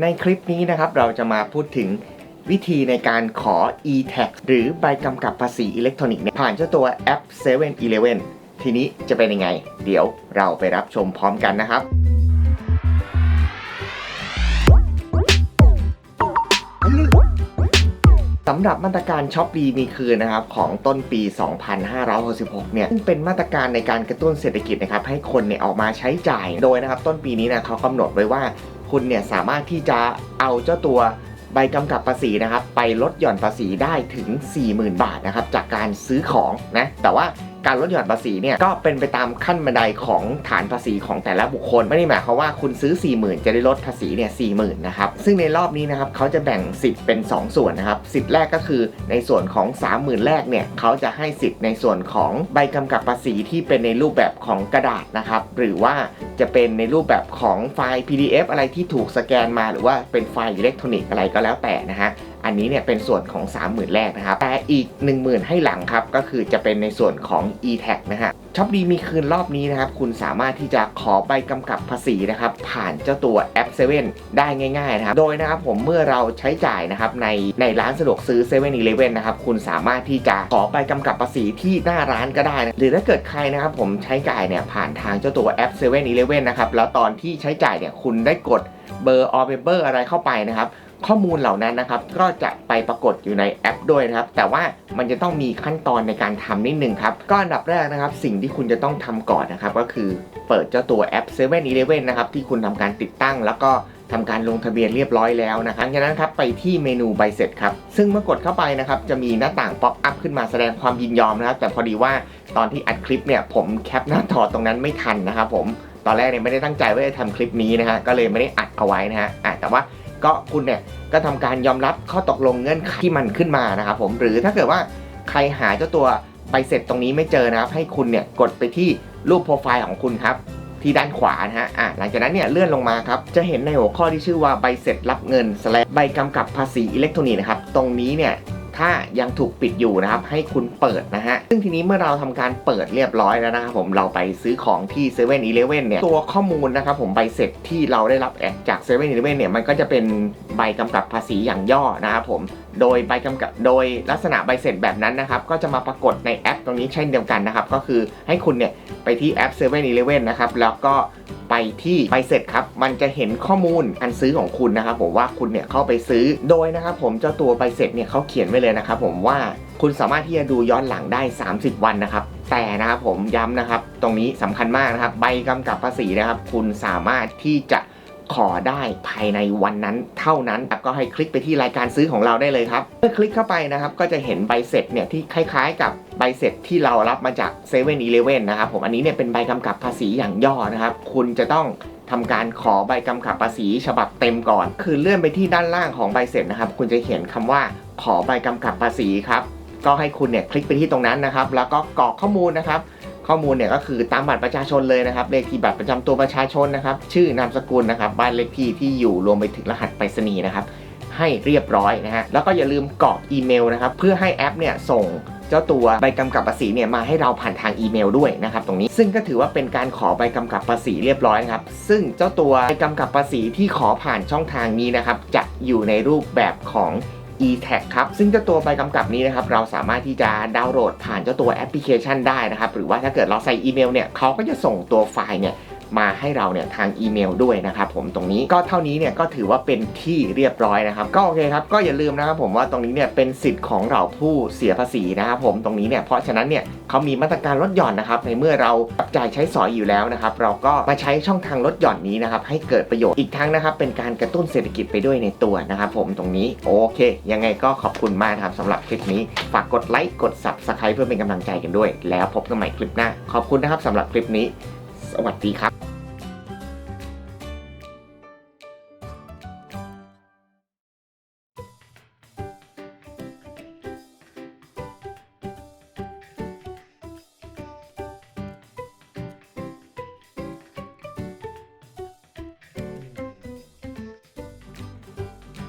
ในคลิปนี้นะครับเราจะมาพูดถึงวิธีในการขอ e-tax หรือใบกำกับภาษีอิเล็กทรอนิกส์ผ่านเจ้าตัวแอป7 e เ e ่ e อทีนี้จะเป็นยังไง เดี๋ยวเราไปรับชมพร้อมกันนะครับ สำหรับมาตรการช็อปดีมีคืนนะครับ ของต้นปี 2566 เนี่ยซึ่งเป็นมาตรการในการกระตุ้นเศรษฐกิจนะครับ ให้คนเนี่ยออกมาใช้จ่าย โดยนะครับ ต้นปีนี้นะเขากำหนดไว้ว่า คุณเนี่ยสามารถที่จะเอาเจ้าตัวใบกำกับภาษีนะครับ ไปลดหย่อนภาษีได้ถึง 40,000 บาทนะครับ จากการซื้อของนะแต่ว่า การลดหย่อนภาษีเนี่ยก็เป็นไปตามขั้นบันไดของฐานภาษีของแต่ละบุคคล ไม่ได้หมายความว่าคุณซื้อ 40,000 จะได้ลดภาษีเนี่ย40,000นะครับซึ่งในรอบนี้นะครับเขาจะแบ่งสิทธิ์เป็น 2 ส่วนนะครับสิทธิ์แรกก็คือในส่วนของ 30,000 แรกเนี่ยเขาจะให้สิทธิ์ในส่วนของใบกำกับภาษีที่เป็นในรูปแบบของกระดาษนะครับหรือว่าจะเป็นในรูปแบบของไฟล์ PDF อะไรที่ถูกสแกนมา หรือว่าเป็นไฟล์อิเล็กทรอนิกส์อะไรก็แล้วแต่นะฮะ อันนี้เนี่ยเป็นส่วนของ 30,000 แรกนะครับแต่อีก 10,000 ให้หลังครับก็คือจะเป็นในส่วนของ e-tax นะฮะช็อปดีมีคืนรอบนี้นะครับคุณสามารถที่จะขอใบกำกับภาษีนะครับผ่านเจ้าตัวแอป7ได้ง่ายๆนะครับโดยนะครับผมเมื่อเราใช้จ่ายนะครับในในร้านสะดวกซื้อ7 e เ e ่ e อนะครับคุณสามารถที่จะขอใบกำกับภาษีที่หน้าร้านก็ได้นะหรือถ้าเกิดใครนะครับผมใช้จ่ายเนี่ยผ่านทางเจ้าตัวแอป7 e เ e ่ e นะครับแล้วตอนที่ใช้จ่ายเนี่ยคุณได้กดเบอร์ออเเบอร์อะไรเข้าไปนะครับ ข้อมูลเหล่านั้นนะครับ ก็จะไปปรากฏอยู่ในแอปด้วยนะครับ แต่ว่ามันจะต้องมีขั้นตอนในการทำนิดนึงครับ ก็อันดับแรกนะครับ สิ่งที่คุณจะต้องทำก่อนนะครับ ก็คือเปิดเจ้าตัวแอป7 e เ e ่ e นะครับ ที่คุณทำการติดตั้ง แล้วก็ทำการลงทะเบียนเรียบร้อยแล้วนะครับหลังจากนั้นครับไปที่เมนูใบเสร็จครับ ซึ่งเมื่อกดเข้าไปนะครับ จะมีหน้าต่างป๊อปอัพขึ้นมาแสดงความยินยอมนะครับ แต่พอดีว่าตอนที่อัดคลิปเนี่ย ผมแคปหน้าจอตรงนั้นไม่ทันนะครับผม ตอนแรกเนี่ยไม่ได้ตั้งใจว่าจะทำคลิปนี้นะฮะ ก็เลยไม่ได้อัดเอาไว้นะฮะแต่ว่า ก็คุณเนี่ยก็ทำการยอมรับข้อตกลงเงื่อนไขที่มันขึ้นมานะครับผมหรือถ้าเกิดว่าใครหาเจ้าตัวใบเสร็จตรงนี้ไม่เจอนะครับ ให้คุณเนี่ยกดไปที่รูปโปรไฟล์ของคุณครับที่ด้านขวานะฮะอะหลังจากนั้นเนี่ยเลื่อนลงมาครับ จะเห็นในหัวข้อที่ชื่อว่าใบเสร็จรับเงินสแลใบกำกับภาษีอิเล็กทรอนิกส์นะครับ ตรงนี้เนี่ย ถ้ายังถูกปิดอยู่นะครับ ให้คุณเปิดนะฮะ ซึ่งทีนี้เมื่อเราทำการเปิดเรียบร้อยแล้วนะครับผมเราไปซื้อของที่7 e เ e ่ e อเนี่ย ตัวข้อมูลนะครับผมใบเสร็จที่เราได้รับแอดจาก7 e เ e ่ e อเนี่ย มันก็จะเป็นใบกำกับภาษีอย่างย่อนะครับผม โดยใบกำกับโดยลักษณะใบเสร็จแบบนั้นนะครับ ก็จะมาปรากฏในแอปตรงนี้เช่นเดียวกันนะครับ ก็คือให้คุณเนี่ยไปที่แอป7 e เ e ่ e นะครับ แล้วก็ไปที่ใบเสร็จครับ มันจะเห็นข้อมูลการซื้อของคุณนะครับผมว่าคุณเนี่ยเข้าไปซื้อโดยนะครับผมเจ้าตัวใบเสร็จเนี่ยเขาเขียนไว้เลยนะครับผมว่าคุณสามารถที่จะดูย้อนหลังได้ 30 วันนะครับ แต่นะครับผมย้ำนะครับ ตรงนี้สำคัญมากนะครับ ใบกำกับภาษีนะครับ คุณสามารถที่จะ ขอได้ภายในวันนั้นเท่านั้นก็ให้คลิกไปที่รายการซื้อของเราได้เลยครับเมื่อคลิกเข้าไปนะครับก็จะเห็นใบเสร็จเนี่ยที่คล้ายๆ กับใบเสร็จที่เรารับมาจาก7 e เ e ่ e อนะครับผมอันนี้เนี่ยเป็นใบกำกับภาษีอย่างย่อนะครับ คุณจะต้องทำการขอใบกำกับภาษีฉบับเต็มก่อน คือเลื่อนไปที่ด้านล่างของใบเสร็จนะครับ คุณจะเห็นคำว่าขอใบกำกับภาษีครับก็ให้คุณเนี่ยคลิกไปที่ตรงนั้นนะครับ แล้วก็กรอกข้อมูลนะครับ ข้อมูลเนี่ยก็คือตามบัตรประชาชนเลยนะครับ เลขที่บัตรประจำตัวประชาชนนะครับ ชื่อนามสกุลนะครับ บ้านเลขที่ที่อยู่รวมไปถึงรหัสไปรษณีย์นะครับ ให้เรียบร้อยนะฮะ แล้วก็อย่าลืมกรอกอีเมลนะครับ เพื่อให้แอปเนี่ยส่งเจ้าตัวใบกำกับภาษีเนี่ยมาให้เราผ่านทางอีเมลด้วยนะครับตรงนี้ซึ่งก็ถือว่าเป็นการขอใบกำกับภาษีเรียบร้อยนะครับ ซึ่งเจ้าตัวใบกำกับภาษีที่ขอผ่านช่องทางนี้นะครับ จะอยู่ในรูปแบบของ e-tag ครับ ซึ่งเจ้าตัวใบกำกับนี้นะครับ เราสามารถที่จะดาวน์โหลดผ่านเจ้าตัวแอปพลิเคชันได้นะครับ หรือว่าถ้าเกิดเราใส่อีเมลเนี่ยเขาก็จะส่งตัวไฟล์เนี่ย มาให้เราเนี่ยทางอีเมลด้วยนะครับผมตรงนี้ก็เท่านี้เนี่ยก็ถือว่าเป็นที่เรียบร้อยนะครับก็โอเคครับก็อย่าลืมนะครับผมว่าตรงนี้เนี่ยเป็นสิทธิ์ของเราผู้เสียภาษีนะครับผมตรงนี้เนี่ยเพราะฉะนั้นเนี่ยเขามีมาตรการลดหย่อนนะครับในเมื่อเราจับจ่ายใช้สอยอยู่แล้วนะครับเราก็มาใช้ช่องทางลดหย่อนนี้นะครับให้เกิดประโยชน์อีกทั้งนะครับเป็นการกระตุ้นเศรษฐกิจไปด้วยในตัวนะครับผมตรงนี้โอเค ยังไงก็ขอบคุณมากครับสำหรับคลิปนี้ฝากกดไลค์กด subscribe เพื่อเป็นกำลังใจกันด้วย แล้วพบกันใหม่คลิปหน้า ขอบคุณนะครับสำหรับคลิปนี้ สวัสดีครับ